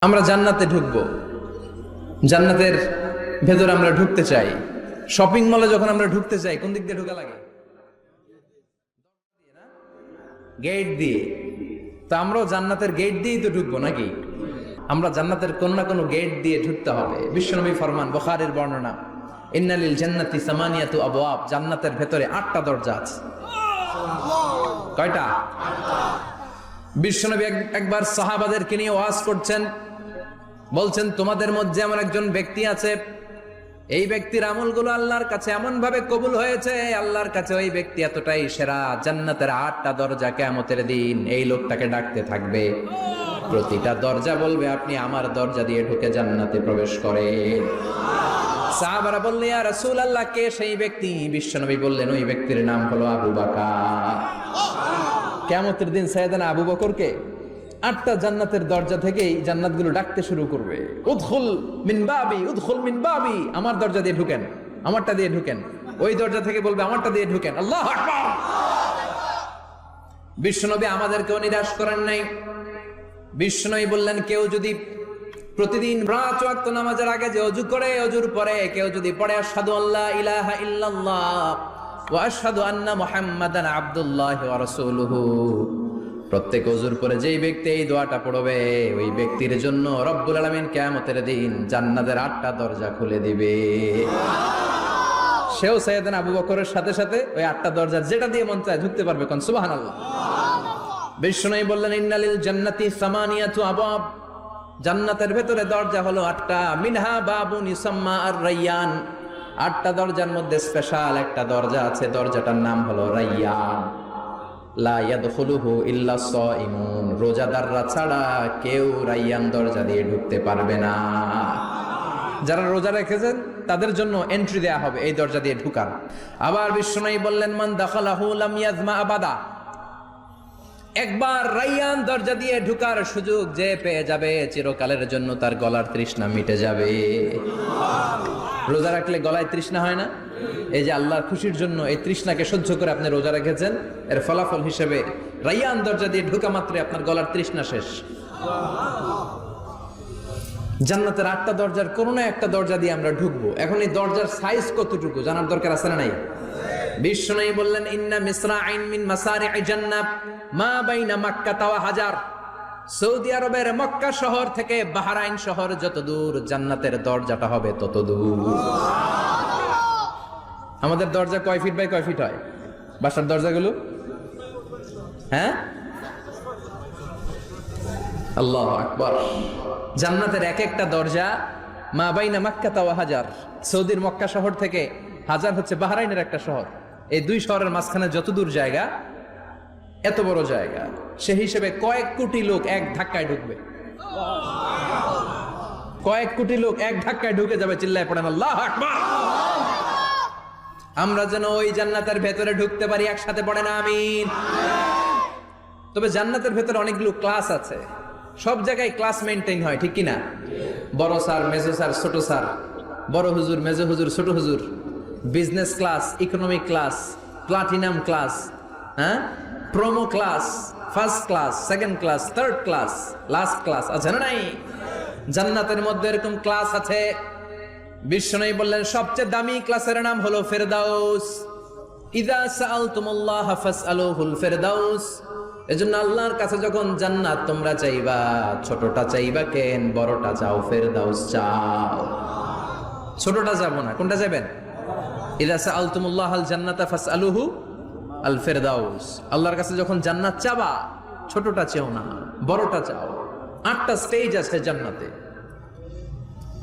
আমরা জান্নাতে ঢুকব। জান্নাতের ভেতরে আমরা ঢুকতে চাই। শপিং মলে যখন আমরা ঢুকতে চাই, কোন দিক দিয়ে ঢুকা লাগে? গেট দিয়ে। তো আমরাও জান্নাতের গেট দিয়েই তো ঢুকবো নাকি? আমরা জান্নাতের কোনো না কোনো গেট দিয়ে ঢুকতে হবে। বিশ্বনবী ফরমান, বখারের বর্ণনা, ইন্নালিল জান্নাতি সামানিয়াতু আবওয়াব। জান্নাতের ভেতরে আটটা দরজা আছে। কয়টা? বিশ্বনবী এক- একবার সাহাবাদেরকে নিয়ে ওয়াজ করছেন। বলছেন, তোমাদের মধ্যে এমন একজন ব্যক্তি আছে। এই ব্যক্তির আমলগুলো আল্লাহর কাছে এমন ভাবে কবুল হয়েছে, আল্লাহর কাছে ওই ব্যক্তি এতটাই সেরা। জান্নাতের আটটা দরজা কেমতের দিন এই লোকটাকে ডাকতে থাকবে। প্রতিটা দরজা বলবে, আপনি আমার দরজা দিয়ে ঢুকে জান্নাতে প্রবেশ করেন। সাহাবারা বললে আর রাসূল আল্লাহ কে সেই ব্যক্তি? বিশ্বনবী বললেন, ওই ব্যক্তির নাম হলো আবু বাকার কেমতের দিন সৈয়দানা আবু বকরকে আটটা জান্নাতের দরজা থেকেই জান্নাতগুলো ডাকতে শুরু করবে। উদখুল মিন বাবি, উদখুল মিন বাবি। আমার দরজা দিয়ে ঢুকেন, আমারটা দিয়ে ঢুকেন। ওই দরজা থেকে বলবে, আমারটা দিয়ে ঢুকেন। আল্লাহ বিশ্বনবী আমাদেরকেও নিরাশ করেন নাই। বিষ্ণুই বললেন, কেউ যদি প্রতিদিন ওয়াক্ত নামাজের আগে যে অজু করে, অজুর পরে কেউ যদি পড়ে, আশহাদু আল্লাহ ইলাহা ইল্লাল্লাহ ওয়া আন্না প্রত্যেক অজুর পরে যেই ব্যক্তি এই দোয়াটা পড়বে, ওই ব্যক্তির জন্য রব্বুল আলামিন কিয়ামতের দিন জান্নাতের আটটা দরজা খুলে দিবে। সেও সৈয়দান আবু বকরের সাথে সাথে ওই আটটা দরজা যেটা দিয়ে মন চায় ঢুকতে পারবে কোন, সুবহানাল্লাহ। বিষ্ণুই বললেন, ইন্নালিল জান্নাতি সামানিয়াতু আবাব। জান্নাতের ভেতরে দরজা হলো আটটা। মিনহা বাবুন ইসাম্মা আর রাইয়ান আটটা দরজার মধ্যে স্পেশাল একটা দরজা আছে, দরজাটার নাম হলো রাইয়ান। ইল্লা রোজাদাররা ছাড়া কেউ রাইয়ান দরজা দিয়ে ঢুকতে পারবে না। যারা রোজা রেখেছেন, তাদের জন্য এন্ট্রি দেয়া হবে এই দরজা দিয়ে ঢুকার। আবার বিষ্ণুই বললেন, মান দাখালাহু আবাদা। একবার রাইয়ান দরজা দিয়ে ঢুকার সুযোগ যে পেয়ে যাবে, চিরকালের জন্য তার গলার তৃষ্ণা মিটে যাবে। রোজা রাখলে গলায় তৃষ্ণা হয় না? এই যে আল্লাহর খুশির জন্য এই তৃষ্ণাকে সহ্য করে আপনি রোজা রেখেছেন, এর ফলাফল হিসেবে রাইয়ান দরজা দিয়ে ঢুকা মাত্রই আপনার গলার তৃষ্ণা শেষ। জান্নাতের আটটা দরজার কোনো না একটা দরজা দিয়ে আমরা ঢুকবো। এখন এই দরজার সাইজ কতটুকু জানার দরকার আছে না নাই? বিষ্ণু বললেন, ইন্না আইন মিন মাসারি জান্নাত, মা বাইনা মাক্কা তাওয়া হাজার। সৌদি আরবের মক্কা শহর থেকে বাহারাইন শহর যত দূর জান্নাতের দরজাটা হবে তত দূর। আমাদের দরজা কয় ফিট বাই কয় ফিট হয়? বাসার দরজাগুলো? হ্যাঁ? আল্লাহ আকবার। জান্নাতের এক একটা দরজা মা বাইনা মাক্কা তাওয়া হাজার। সৌদির মক্কা শহর থেকে হাজার হচ্ছে বাহরাইনের একটা শহর। এই দুই শহরের মাঝখানে যত দূর জায়গা, এত বড় জায়গা, সে হিসেবে কয়েক কোটি লোক এক ধাক্কায় ঢুকবে। কয়েক কোটি লোক এক ধাক্কায় ঢুকে যাবে, চিল্লায় পড়েন, আল্লাহ আকবার। আমরা যেন ওই জান্নাতের ভেতরে ঢুকতে পারি, একসাথে পড়ে না, আমিন। তবে জান্নাতের ভেতরে অনেকগুলো ক্লাস আছে। সব জায়গায় ক্লাস মেনটেন হয়, ঠিক কিনা? বড় স্যার, মেজো স্যার, ছোট স্যার। বড় হুজুর, মেজো হুজুর, ছোট হুজুর। Business class, economic class, platinum class হ্যাঁ? Promo class, first class, second class, third class, last class, আছে না নাই? জান্নাতের মধ্যে এরকম ক্লাস আছে। বিষ্ণু বললেন, সবচেয়ে দামি ক্লাসের নাম হলো আল্লাহর কাছে যখন জান্নাত তোমরা চাইবা, ছোটটা চাইবা কেন, বড়টা চাও, ফেরদাউস চাও। ছোটটা না, কোনটা যাবেন? আল আল ফেরদাউস। আল্লাহর কাছে যখন জান্নাত চাবা, ছোটটা চেও না, বড়টা চাও। আটটা স্টেজ আছে জান্নাতে।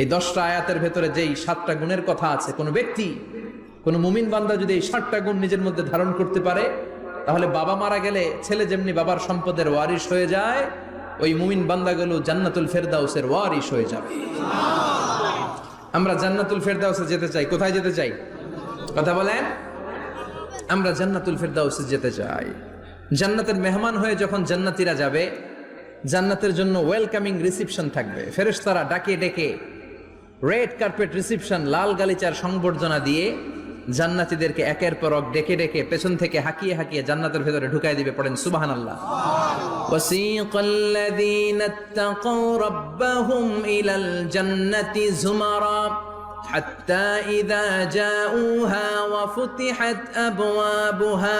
এই দশটা আয়াতের ভেতরে যেই সাতটা গুণের কথা আছে, কোনো ব্যক্তি, কোনো মুমিন বান্দা যদি এই সাতটা গুণ নিজের মধ্যে ধারণ করতে পারে, তাহলে বাবা মারা গেলে ছেলে যেমনি বাবার সম্পদের ওয়ারিশ হয়ে যায়, ওই মুমিন বান্দাগুলো জান্নাতুল ফেরদাউসের ওয়ারিশ হয়ে যাবে। আমরা জান্নাতুল ফেরদাউসে যেতে চাই, কোথায় যেতে চাই? কথা বলেন। আমরা জান্নাতুল ফেরদাউসে যেতে চাই। জান্নাতের মেহমান হয়ে যখন জান্নাতীরা যাবে, জান্নাতের জন্য ওয়েলকামিং রিসিপশন থাকবে। ফেরেশতারা ডাকে ডেকে রেড কার্পেট রিসিপশন লাল গালিচার সংবর্ধনা দিয়ে জান্নাতীদেরকে একের পর এক ডেকে ডেকে পেছন থেকে হাকিয়ে হাকিয়ে জান্নাতের ভেতরে ঢুকাই দিবে পড়েন সুবাহান আল্লাহ وسيق الذين اتقوا ربهم إلى الجنة زمرا حتى إذا جاءوها وفتحت أبوابها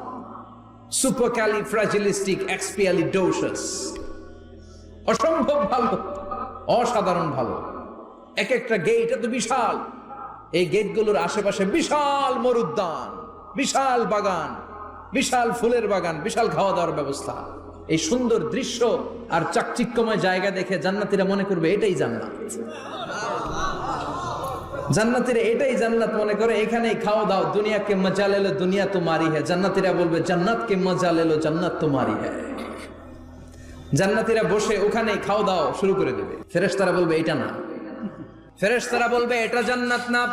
supercalifragilisticexpialidocious অসম্ভব ভালো, অসাধারণ ভালো। এক একটা গেট এত বিশাল। এই গেটগুলোর আশেপাশে বিশাল মরুদ্যান, বিশাল বাগান, বিশাল ফুলের বাগান, বিশাল খাওয়া দাওয়ার ব্যবস্থা। এই সুন্দর দৃশ্য আর চাকচিক্যময় জায়গা দেখে জান্নাতিরা মনে করবে এটাই জান্নাত। জান্নাতিরা এটাই জান্নাত মনে করে, এখানেই খাওয়া দাও, দুনিয়াকে মজা লেলো দুনিয়া তোমারই হ্যাঁ জান্নাতিরা বলবে, জান্নাতকে মজা লেলো জান্নাত তোমারই হ্যাঁ জান্নাতিরা বসে ওখানে খাওয়া দাও শুরু করে দেবে। ফেরেশতারা বলবে, এটা না। ফেরেশতারা বলবে, এটা জান্নাত না।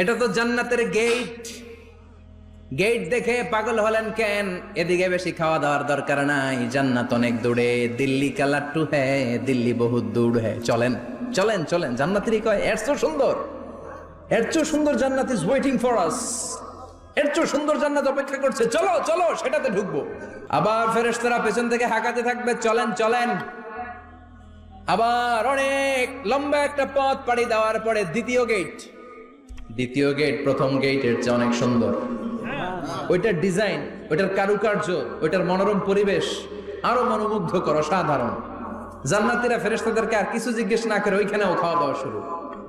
এটা তো জান্নাতের গেট গেট দেখে পাগল হলেন কেন? এদিকে বেশি খাওয়া দাওয়ার দরকার নাই। জান্নাত অনেক দূরে, দিল্লি কালার টু হ্যাঁ দিল্লি বহুত দূর হ্যাঁ চলেন। চলেন চলেন জান্নাতেরই কয়, এর তো সুন্দর। এর চেয়ে সুন্দর জান্নাত ইজ ওয়েটিং ফর আস এর চেয়ে সুন্দর জান্নাত অপেক্ষা করছে। চলো চলো, সেটাতে ঢুকবো। আবার ফেরেশতারা পেছন থেকে হাঁকাতে থাকবে। চলেন চলেন। আবার অনেক লম্বা একটা পথ পাড়ি দেওয়ার পরে দ্বিতীয় গেট দ্বিতীয় গেট প্রথম গেটের চেয়ে অনেক সুন্দর। ওইটার ডিজাইন ওইটার কারুকার্য, ওইটার মনোরম পরিবেশ, আরও মনোমুগ্ধ মনোমুগ্ধকর, অসাধারণ। জান্নাতিরা ফেরেস্তাদেরকে আর কিছু জিজ্ঞেস না করে ওইখানেও খাওয়া দাওয়া শুরু।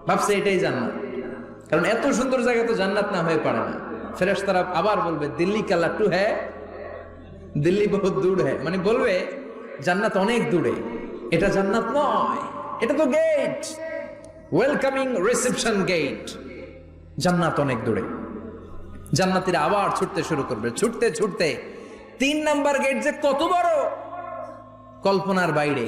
ভাবছে এটাই জান্নাত। কারণ এত সুন্দর জায়গা তো জান্নাত না হয়ে পারে না। ফেরেস্তারা আবার বলবে, দিল্লি কালা টু হ্যাঁ দিল্লি বহুত দূর হ্যাঁ মানে বলবে, জান্নাত অনেক দূরে। এটা জান্নাত নয়, এটা তো গেট ওয়েলকামিং রিসেপশন গেট জান্নাত অনেক দূরে। জান্নাতিরা আবার ছুটতে শুরু করবে। ছুটতে ছুটতে তিন নাম্বার গেট যে কত বড়, কল্পনার বাইরে।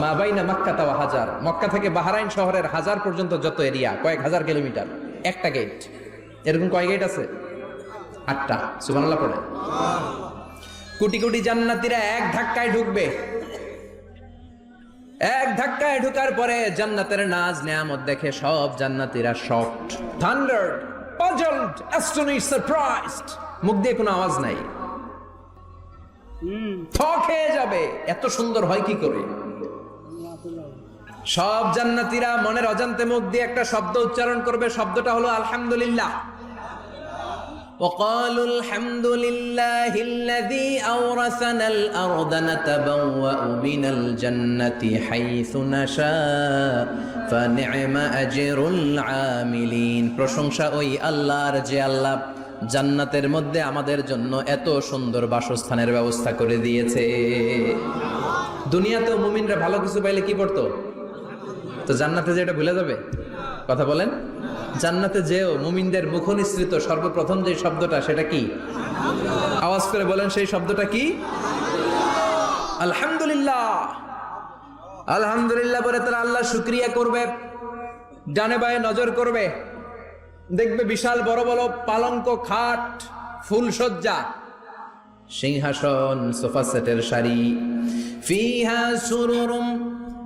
মা বাইনা মক্কা হাজার। মক্কা থেকে বাহারাইন শহরের হাজার পর্যন্ত যত এরিয়া, কয়েক হাজার কিলোমিটার। একটা গেট এরকম কয় গেট আছে? আটটা। সুবহানাল্লাহ পড়ে। কোটি কোটি জান্নাতীরা এক ধাক্কায় ঢুকবে। এক ধাক্কায় ঢুকার পরে জান্নাতের নাজ নেয়ামত দেখে সব জান্নাতীরা shocked thundered puzzled astonish surprised মুখ দিয়ে কোনো আওয়াজ নাই। থ খেয়ে যাবে এত সুন্দর হয় কি করে সব জান্নাতীরা মনের অজান্তে মুখ দিয়ে একটা শব্দ উচ্চারণ করবে শব্দটা হলো আলহামদুলিল্লাহ وقالوا الحمد لله الذي أورثنا الأرض نتبوأ من الجنة حيث نشاء فنعم أجر العاملين প্রশংসা ওই আল্লাহর যে আল্লাহ জান্নাতের মধ্যে আমাদের জন্য এত সুন্দর বাসস্থানের ব্যবস্থা করে দিয়েছে। দুনিয়াতেও মুমিনরা ভালো কিছু পাইলে কি করতো? তো জান্নাতে যে এটা ভুলে যাবে? কথা বলেন। জান্নাতে যেও মুমিনদের মুখ নিঃসৃত সর্বপ্রথম যে শব্দটা সেটা কি? আওয়াজ করে বলেন, সেই শব্দটা কি? আলহামদুলিল্লাহ। আলহামদুলিল্লাহ বলে তারা আল্লাহ শুক্রিয়া করবে, ডানে বায়ে নজর করবে। দেখবে বিশাল বড় বড় পালঙ্ক খাট ফুলসজ্জা সিংহাসন সোফা সেটের শাড়ি ফিহা সুরুরুম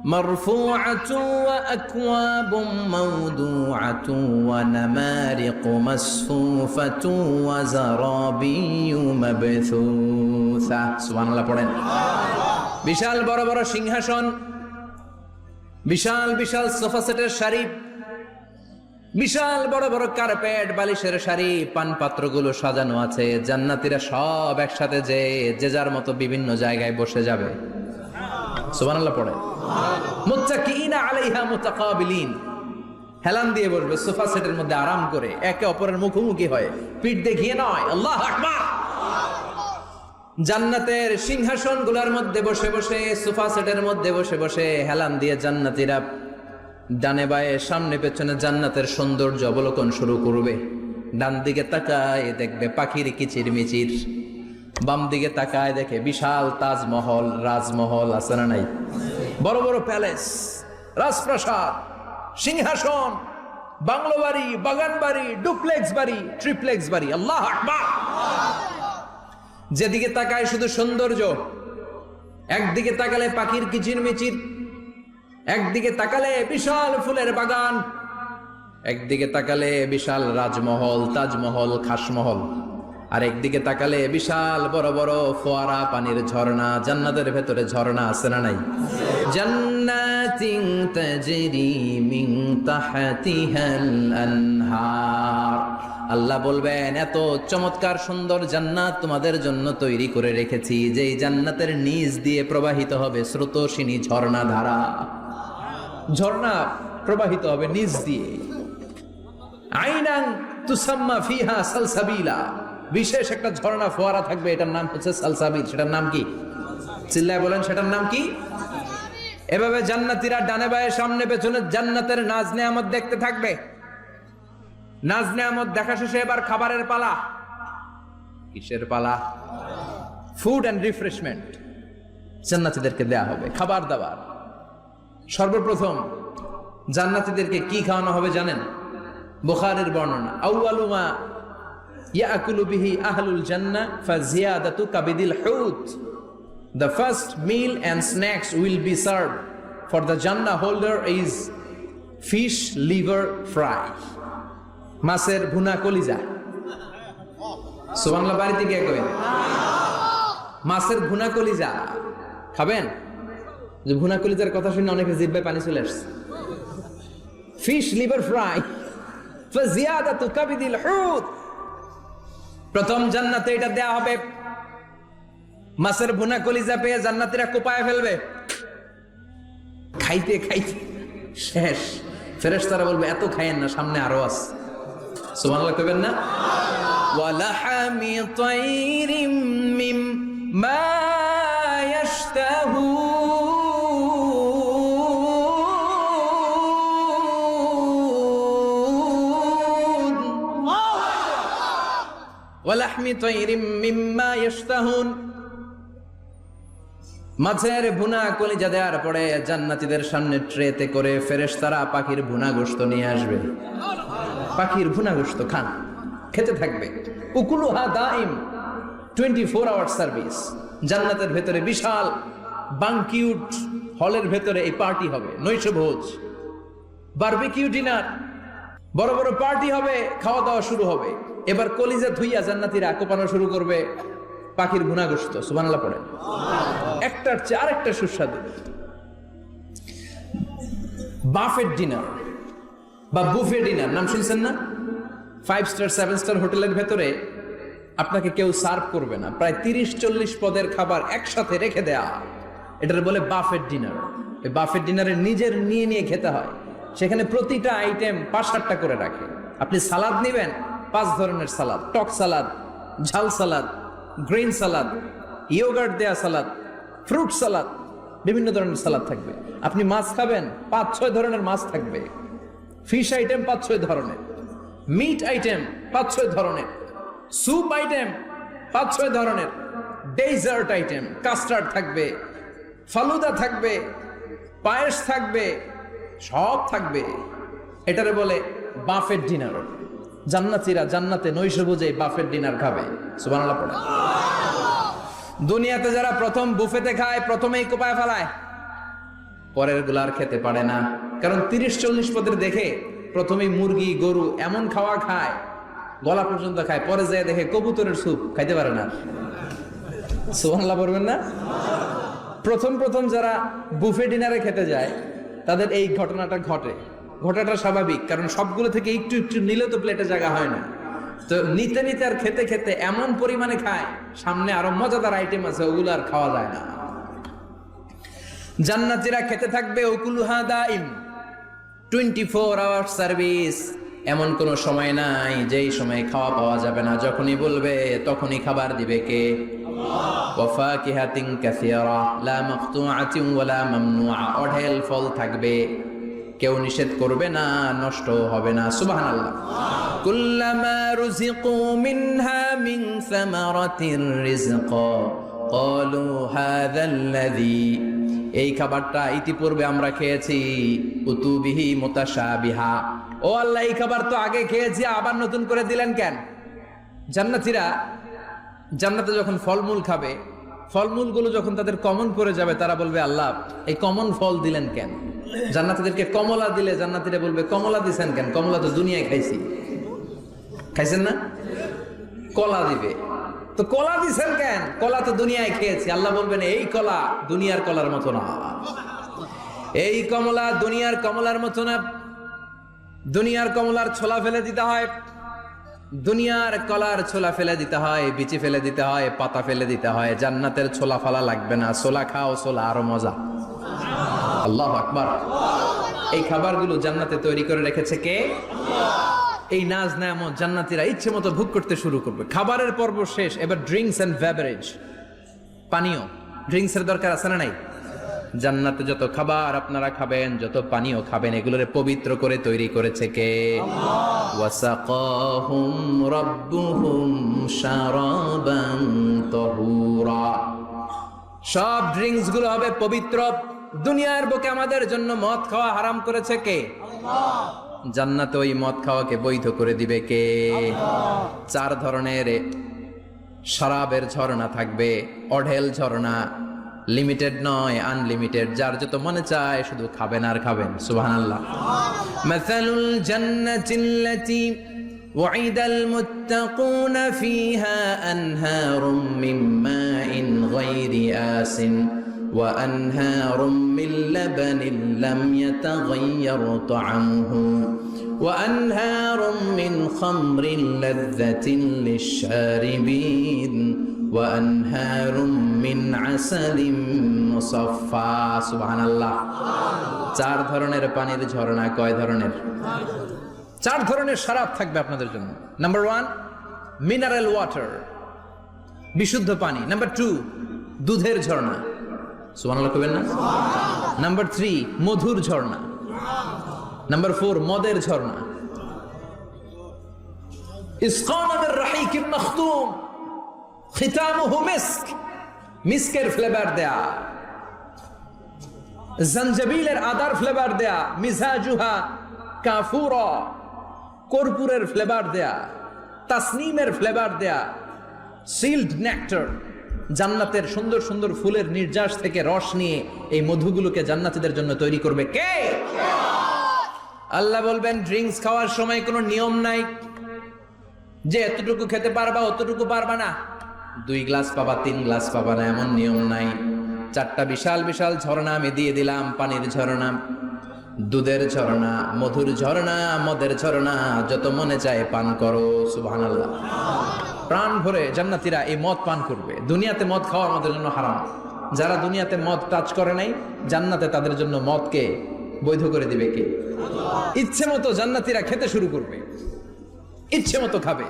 مرفوعة وأكواب موضوعة ونمارق مصفوفة وزرابي مبثوثة سبحان الله পড়েন বিশাল বড় বড় সিংহাসন বিশাল বিশাল সোফা সেটের শাড়ি বিশাল বড় বড় কার্পেট বালিশের শাড়ি পান পাত্রগুলো সাজানো আছে। জান্নাতীরা সব একসাথে যে যে যার মতো বিভিন্ন জায়গায় বসে যাবে। সুবহানাল্লাহ পড়ে। হেলান দিয়ে বসবে, সোফা সেটের মধ্যে আরাম করে। একে অপরের মুখোমুখি হয়। পিঠ দেখিয়ে নয়। আল্লাহ আকবার। জান্নাতের সিংহাসনগুলার মধ্যে বসে বসে, সোফা সেটের মধ্যে বসে বসে হেলান দিয়ে জান্নাতীরা ডানে বায়ে, সামনে পেছনে জান্নাতের সৌন্দর্য অবলোকন শুরু করবে। ডান দিকে তাকায় দেখবে পাখির কিচির মিচির বাম দিকে তাকায় দেখে বিশাল তাজমহল, রাজমহল আছে না নাই? বড় বড় প্যালেস, রাজপ্রাসাদ, সিংহাসন, বাংলো বাড়ি, বাগান বাড়ি, ডুপ্লেক্স বাড়ি, ট্রিপ্লেক্স বাড়ি। আল্লাহ যেদিকে তাকায় শুধু সৌন্দর্য, একদিকে তাকালে পাখির কিচির মিচির একদিকে তাকালে বিশাল ফুলের বাগান, একদিকে তাকালে বিশাল রাজমহল, তাজমহল, খাসমহল আর একদিকে তাকালে বিশাল বড় বড় ফোয়ারা পানির ঝর্ণা, জান্নাতের ভেতরে ঝর্ণা আছে না নাই? আল্লাহ বলবেন, এত চমৎকার সুন্দর জান্নাত তোমাদের জন্য তৈরি করে রেখেছি, যেই জান্নাতের নিচ দিয়ে প্রবাহিত হবে স্রোতসিনী ঝর্ণা ধারা ঝর্ণা প্রবাহিত হবে নিচ দিয়ে। আইনাং তুসাম্মা ফিহা সালসাবিলা। বিশেষ একটা ঝর্ণা ফোয়ারা থাকবে, এটার নাম হচ্ছে সালসাবিল। সেটার নাম কি? চিল্লায় বলেন, সেটার নাম কি? এভাবে জান্নাতীরা ডানে বায়ে, সামনে পেছনে জান্নাতের নাজ নেয়ামত দেখতে থাকবে। নাজ নেয়ামত দেখা শেষে এবার খাবারের পালা। কিসের পালা? ফুড অ্যান্ড রিফ্রেশমেন্ট জান্নাতীদেরকে দেয়া হবে, খাবার দাবার। সর্বপ্রথম জান্নাতীদেরকে কি খাওয়ানো হবে জানেন? বোখারের বর্ণনা আউয়ালুমা ইয়াকুলু বিহি আহলুল জান্নাহ ফাজিয়াদাতু কাবিদিল হুত। The first meal and snacks will be served. For the Jannah holder is fish liver fry. মাছের ভুনা কলিজা। সুবাংলা বাড়িতে গিয়ে কবেন মাছের ভুনা কলিজা। খাবেন? যে ভুনা কলিজার কথা শুনে অনেকে জিব্বায় পানি চলে আসছে। ফিশ লিভার ফ্রাই ফাজিয়াদাতু কাবিদিল হুত প্রথম জান্নাতে এটা দেয়া হবে। মাছের ভুনা কলিজা পেয়ে জান্নাতীরা কোপায় ফেলবে। খাইতে খাইতে শেষ। ফেরেশ তারা বলবে, এত খাইয়েন না, সামনে আরও আছে। সুবহানাল্লাহ কইবেন না? ওয়ালাহামি তাইরিম মিম মা ইশতা ওয়ালাহমি তৈরিম মিম্মা ইশতাহুন মাছের ভুনা কলিজা দেওয়ার পরে জান্নাতীদের সামনে ট্রেতে করে ফেরেশতারা পাখির ভুনা গোস্ত নিয়ে আসবে। পাখির ভুনা গোস্ত খান, খেতে থাকবে। উকুলুহা দাইম টোয়েন্টি ফোর আওয়ার সার্ভিস জান্নাতের ভেতরে বিশাল বাংকিউট হলের ভেতরে এই পার্টি হবে, নৈশ ভোজ। বার্বিকিউ ডিনার বড় বড় পার্টি হবে, খাওয়া দাওয়া শুরু হবে। এবার কলিজা ধুইয়া জান্নাতিরা কোপানো শুরু করবে। পাখির গুণাগ্রস্ত সুবানাল্লাহ পড়ে একটার চেয়ে আর একটা সুস্বাদু। বাফেট ডিনার বা বুফে ডিনার, নাম শুনছেন না? ফাইভ স্টার সেভেন স্টার হোটেলের ভেতরে আপনাকে কেউ সার্ভ করবে না। প্রায় তিরিশ, চল্লিশ পদের খাবার একসাথে রেখে দেয়া। এটার বলে বাফেট ডিনার। এই বাফেট ডিনারে নিজের নিয়ে নিয়ে খেতে হয়। সেখানে প্রতিটা আইটেম পাঁচ, সাতটা করে রাখে। আপনি সালাদ নেবেন পাঁচ ধরনের সালাদ, টক সালাদ, ঝাল সালাদ, গ্রিন সালাদ, ইয়োগার্ট দেয়া সালাদ, ফ্রুট সালাদ, বিভিন্ন ধরনের সালাদ থাকবে। আপনি মাছ খাবেন, পাঁচ, ছয় ধরনের মাছ থাকবে। ফিশ আইটেম পাঁচ, ছয় ধরনের। মিট আইটেম পাঁচ, ছয় ধরনের। স্যুপ আইটেম পাঁচ, ছয় ধরনের। ডেজার্ট আইটেম কাস্টার্ড থাকবে। ফালুদা থাকবে। পায়েস থাকবে। সব থাকবে। এটারে বলে বাফেট ডিনার। জান্নাতিরা জান্নাতে নৈশ বুঝে বাফের ডিনার খাবে। সুবহানাল্লাহ পড়ে দুনিয়াতে যারা প্রথম বুফেতে খায়, প্রথমেই কোপায় ফেলায়। পরেরগুলার খেতে পারে না। কারণ তিরিশ চল্লিশ পদের দেখে প্রথমেই মুরগি, গরু এমন খাওয়া খায়, গলা পর্যন্ত খায়, পরে যায় দেখে কবুতরের স্যুপ খাইতে পারে না। সুবহানাল্লাহ পড়বেন না? প্রথম প্রথম যারা বুফে ডিনারে খেতে যায়, তাদের এই ঘটনাটা ঘটে। ঘটাটা স্বাভাবিক, কারণ সবগুলো থেকে একটু একটু নিলে তো প্লেটে জায়গা হয় না। তো নিতে নিতে আর খেতে খেতে এমন পরিমাণে খায়, সামনে আরও মজাদার আইটেম আছে, ওগুলো আর খাওয়া যায় না। জান্নাতিরা খেতে থাকবে দাইম টোয়েন্টি ফোর আওয়ার সার্ভিস এমন কোনো সময় নাই, যেই সময় খাওয়া পাওয়া যাবে না। যখনই বলবে, তখনই খাবার দিবে কে? ওয়াফাকিহাতিন কাসিরা, লা ওয়ালা মামনুআ। অঢেল ফল থাকবে। কেউ নিষেধ করবে না, নষ্ট হবে না কুল্লামা রুজিকু মিনহা মিন এই খাবারটা ইতিপূর্বে আমরা খেয়েছি উতুবিহি মুতাশাবিহা। ও আল্লাহ, এই খাবার তো আগে খেয়েছি, আবার নতুন করে দিলেন কেন? জান্নাতীরা জান্নাতে যখন ফলমূল খাবে, ফলমূলগুলো যখন তাদের কমন করে যাবে, তারা বলবে, আল্লাহ, এই কমন ফল দিলেন কেন? জান্নাতীদেরকে কমলা দিলে জান্নাতীরা বলবে, কমলা দিছেন কেন? কমলা তো দুনিয়ায় খাইছি। খাইছেন না? কলা দিবে। তো কলা দিছেন কেন? কলা তো দুনিয়ায় খেয়েছি। আল্লাহ বলবেন, এই কলা দুনিয়ার কলার মতো না। এই কমলা দুনিয়ার কমলার মতো না। দুনিয়ার কমলার ছোলা ফেলে দিতে হয়। দুনিয়ার কলার ছোলা ফেলে দিতে হয়, বিচি ফেলে দিতে হয়, পাতা ফেলে দিতে হয়। জান্নাতের ছোলা ফালা লাগবে না। ছোলা খাও, ছোলা আরও মজা। আল্লাহ আকবার। এই খাবারগুলো জান্নাতে তৈরি করে রেখেছে কে? এই নাজ নামত জান্নাতিরা ইচ্ছে মতো ভোগ করতে শুরু করবে। খাবারের পর্ব শেষ, এবার ড্রিঙ্কস এন্ড বেভারেজ। পানীয়, ড্রিঙ্কস এর দরকার আছে না নাই? জান্নাতে যত খাবার আপনারা খাবেন, যত পানীয় খাবেন, এগুলোরে পবিত্র করে তৈরি করেছে কে? ওয়াসাকাহুম রাব্বুহুম শারাবান তাহুরা। সব ড্রিঙ্কসগুলো হবে পবিত্র দুনিয়ার বুকে আমাদের জন্য মদ খাওয়া হারাম করেছে কে জান্নাতে ওই মদ খাওয়াকে বৈধ করে দিবে কে চার ধরনের শরাবের ঝর্ণা থাকবে অঢেল ঝর্ণা লিমিটেড নয় আনলিমিটেড যার যত মনে চায় শুধু খাবেন আর খাবেন সুবহানাল্লাহ মাসালুল জান্নাতিল্লাতি وعد المتقون فيها أنهار من ماء غير آس وأنهار من لبن لم يتغير طعمه وأنهار من خمر لذة للشاربين وأنهار من عسل مصفى سبحان الله চার ধরনের পানির ঝর্ণা কয় ধরনের চার ধরনের শরাব থাকবে আপনাদের জন্য নাম্বার ওয়ান মিনারেল ওয়াটার বিশুদ্ধ পানি নাম্বার টু দুধের ঝর্ণা সুবহানাল্লাহ কবেন না? নাম্বার থ্রি মধুর ঝর্ণা। নাম্বার ফোর মদের ঝর্ণা। ইসকানের রাহিকিম মখতুম খিতামুহু মিস্ক, মিস্কের ফ্লেভার দেয়া। জঞ্জবিলের আদার ফ্লেভার দেয়া, মিজাজুহা, কাফুরা, কর্পূরের ফ্লেভার দেয়া, তাসনিমের ফ্লেভার দেয়া সিল্ড নেক্টার জান্নাতের সুন্দর সুন্দর ফুলের নির্যাস থেকে রস নিয়ে এই মধুগুলোকে জান্নাতীদের জন্য তৈরি করবে কে? আল্লাহ বলবেন ড্রিঙ্কস খাওয়ার সময় কোনো নিয়ম নাই। যে এতটুকু খেতে পারবা, অতটুকু পারবা না। দুই গ্লাস পাবা, তিন গ্লাস পাবা না, এমন নিয়ম নাই। চারটা বিশাল বিশাল ঝর্ণা আমি দিয়ে দিলাম, পানির ঝর্ণা, দুধের ঝর্ণা, মধুর ঝর্ণা, মদের ঝর্ণা, যত মনে চায় পান করো, সুবহানাল্লাহ। প্রাণ ভরে জান্নাতীরা এই মদ পান করবে। দুনিয়াতে মদ খাওয়া আমাদের জন্য হারাম। যারা দুনিয়াতে মদ টাচ করে নাই, জান্নাতে তাদের জন্য মদকে বৈধ করে দিবে কে? ইচ্ছে মতো জান্নাতীরা খেতে শুরু করবে। ইচ্ছে মতো খাবে।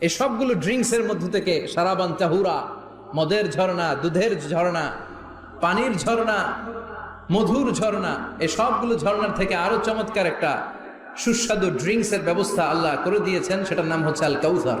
এই সবগুলো ড্রিঙ্কস এর মধ্য থেকে সারাবান চাহুরা মদের ঝর্ণা, দুধের ঝর্ণা, পানির ঝর্ণা, মধুর ঝর্ণা, এই সবগুলো ঝর্ণার থেকে আরও চমৎকার একটা সুস্বাদু ড্রিঙ্কস এর ব্যবস্থা আল্লাহ করে দিয়েছেন, সেটার নাম হচ্ছে আল কাউসার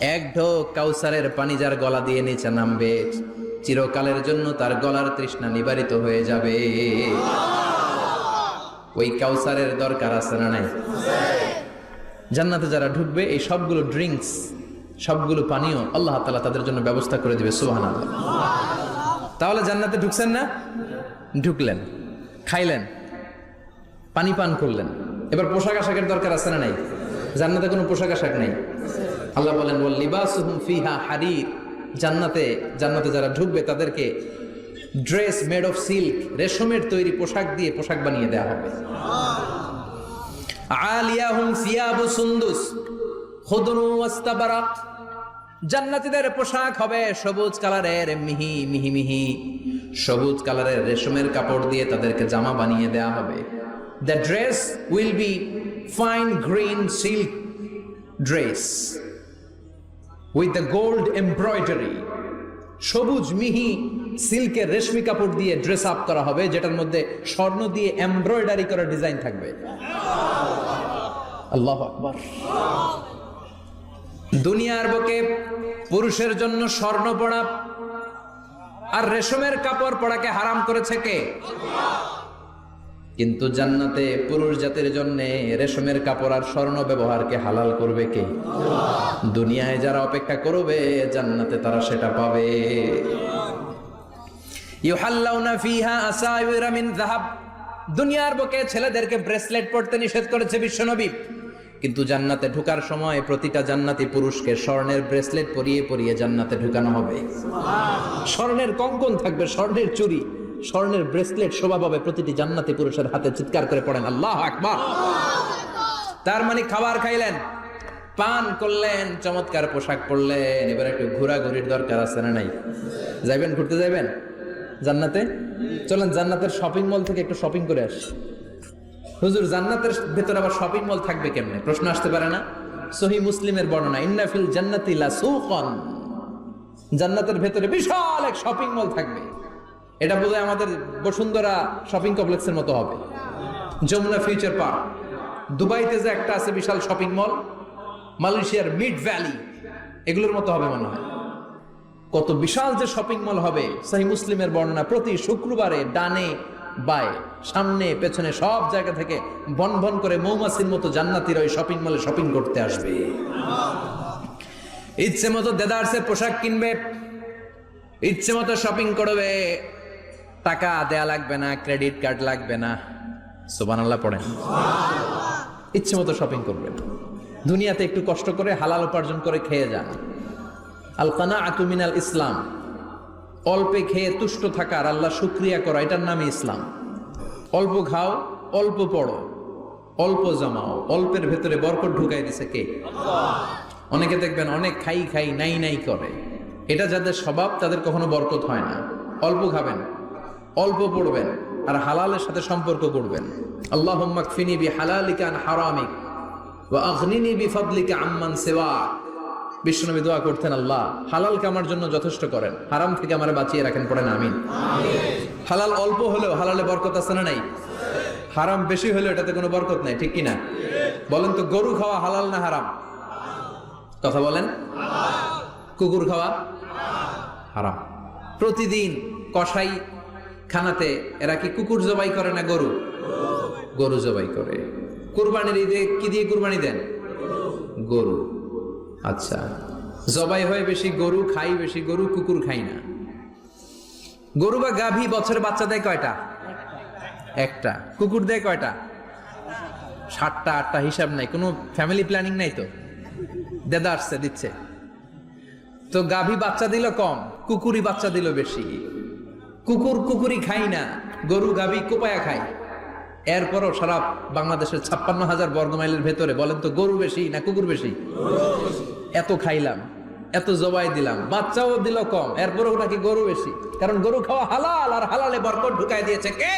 এক ঢোক কাউসারের পানি যার গলা দিয়ে নিচে নামবে, চিরকালের জন্য তার গলার তৃষ্ণা নিবারিত হয়ে যাবে। ওই কাউসারের দরকার আছে না নাই? জান্নাতে যারা ঢুকবে, এই সবগুলো ড্রিঙ্কস, সবগুলো পানীয় আল্লাহ তালা তাদের জন্য ব্যবস্থা করে দিবে সুবাহান তাহলে জান্নাতে ঢুকছেন না? ঢুকলেন, খাইলেন, পানি পান করলেন। এবার পোশাক আশাকের দরকার আছে না নাই? জান্নাতে কোনো পোশাক আশাক নেই? আল্লাহ বলেন, ওয়াল লিবাসুহুম ফিহা হারির। জান্নাতে জান্নাতে যারা ঢুকবে, তাদেরকে ড্রেস মেড অফ সিল্ক, রেশমের তৈরি পোশাক দিয়ে পোশাক বানিয়ে দেওয়া হবে। আলিয়াহুম সিয়াবু সুন্দুস খুদরু ওয়াস্তাবারাক। জান্নাতীদের পোশাক হবে সবুজ কালারের মিহি মিহি মিহি। সবুজ কালারের রেশমের কাপড় দিয়ে তাদেরকে জামা বানিয়ে দেওয়া হবে। The dress will be fine green silk dress with the gold embroidery সবুজ মিহি সিল্কের রেশমি কাপড় দিয়ে ড্রেস আপ করা হবে, যেটার মধ্যে স্বর্ণ দিয়ে এমব্রয়ডারি করা ডিজাইন থাকবে। আল্লাহ আকবার। দুনিয়ার বুকে পুরুষের জন্য স্বর্ণ পড়া আর রেশমের কাপড় পড়াকে হারাম করেছে কে? কিন্তু জান্নাতে পুরুষ জাতির জন্য রেশমের কাপড় আর স্বর্ণ ব্যবহারকে হালাল করবে কে? দুনিয়ায় যারা অপেক্ষা করবে, জান্নাতে তারা সেটা পাবে। দুনিয়ার বুকে ছেলেদেরকে ব্রেসলেট পড়তে নিষেধ করেছে বিশ্বনবী কিন্তু জান্নাতে ঢুকার সময় প্রতিটা জান্নাতি পুরুষকে স্বর্ণের ব্রেসলেট পরিয়ে পরিয়ে জান্নাতে ঢুকানো হবে। স্বর্ণের কঙ্কন থাকবে, স্বর্ণের চুরি স্বর্ণের ব্রেসলেট শোভা পাবে প্রতিটি জান্নাতি পুরুষের হাতে, চিৎকার করে পড়েন, আল্লাহ আকবার! তার মানে খাবার খাইলেন, পান করলেন, চমৎকার পোশাক পরলেন। এবার একটু ঘোরাঘুরির দরকার আছে না নাই? যাইবেন, ঘুরতে যাইবেন? জান্নাতে? চলেন, জান্নাতের শপিং মল থেকে একটু শপিং করে আসি। হুজুর, জান্নাতের ভেতর আবার শপিং মল থাকবে কেমনে? প্রশ্ন আসতে পারে না? সহি মুসলিমের বর্ণনা ইন্নাফিল জান্নাতি লা সুকন। জান্নাতের ভেতরে বিশাল এক শপিং মল থাকবে। এটা বোধহয় আমাদের বসুন্ধরা শপিং কমপ্লেক্সের মতো হবে। Jamuna future park. দুবাইতে যে একটা আছে বিশাল শপিং মল, মালয়েশিয়ার মিড ভ্যালি, এগুলোর মতো হবে মনে হয়। কত বিশাল যে শপিং মল হবে সাহি মুসলিমের বর্ণনা প্রতি শুক্রবারে ডানে বায়ে, সামনে পেছনে সব জায়গা থেকে বন বন করে মৌমাছির মতো জান্নাতির ওই শপিং মলে শপিং করতে আসবে। ইচ্ছে মতো দেদারসের পোশাক কিনবে, ইচ্ছে মতো শপিং করবে। টাকা দেয়া লাগবে না ক্রেডিট কার্ড লাগবে না। সোবান আল্লাহ পড়েন। ইচ্ছে মতো শপিং করবেন। দুনিয়াতে একটু কষ্ট করে হালাল উপার্জন করে খেয়ে যান। আল কানা আতুমিনাল ইসলাম। অল্পে খেয়ে তুষ্ট থাকার আল্লাহ শুক্রিয়া করা, এটার নামই ইসলাম। অল্প খাও, অল্প পড়ো, অল্প জমাও, অল্পের ভেতরে বরকত ঢুকাই দিছে কে? অনেকে দেখবেন অনেক খাই খাই, নাই নাই করে। এটা যাদের স্বভাব, তাদের কখনো বরকত হয় না। অল্প খাবেন। অল্প পড়বেন আর হালালের সাথে সম্পর্ক করবেন। আল্লাহ ফিনি বি হালালিকান হারামিক ওয়া আগনিনি বি আম্মান সিওয়া বিশ্বনবী দোয়া করতেন, আল্লাহ, হালালকে আমার জন্য যথেষ্ট করেন। হারাম থেকে আমার বাঁচিয়ে রাখেন, পড়েন, আমিন। হালাল অল্প হলেও হালালে বরকত আছে না নাই? হারাম বেশি হলেও এটাতে কোনো বরকত নাই, ঠিক কিনা? বলেন তো, গরু খাওয়া হালাল না হারাম? কথা বলেন। কুকুর খাওয়া হারাম। প্রতিদিন কসাই খানাতে এরা কি কুকুর জবাই করে না গরু? গরু জবাই করে। কুরবানির ঈদে কি দিয়ে কুরবানি দেন? গরু। আচ্ছা জবাই হয় বেশি গরু খাই, বেশি গরু কুকুর খাই না। গরু বা গাভী বছরে বাচ্চা দেয় কয়টা? একটা। কুকুর দেয় কয়টা? সাতটা, আটটা, হিসাব নাই। কোনো ফ্যামিলি প্ল্যানিং নাই তো? দেদা আসছে, দিচ্ছে। তো গাভী বাচ্চা দিল কম কুকুরি বাচ্চা দিল বেশি। কুকুর কুকুরি খাই না, গরু গাবি কোপায়া খাই এরপরও সারা বাংলাদেশের ছাপ্পান্ন হাজার বর্গমাইলের ভেতরে বলেন তো গরু বেশি না কুকুর বেশি? এত খাইলাম, এত জবাই দিলাম, বাচ্চাও দিল কম, এরপরও নাকি গরু বেশি? কারণ গরু খাওয়া হালাল আর হালালে বরকট ঢুকাই দিয়েছে কে?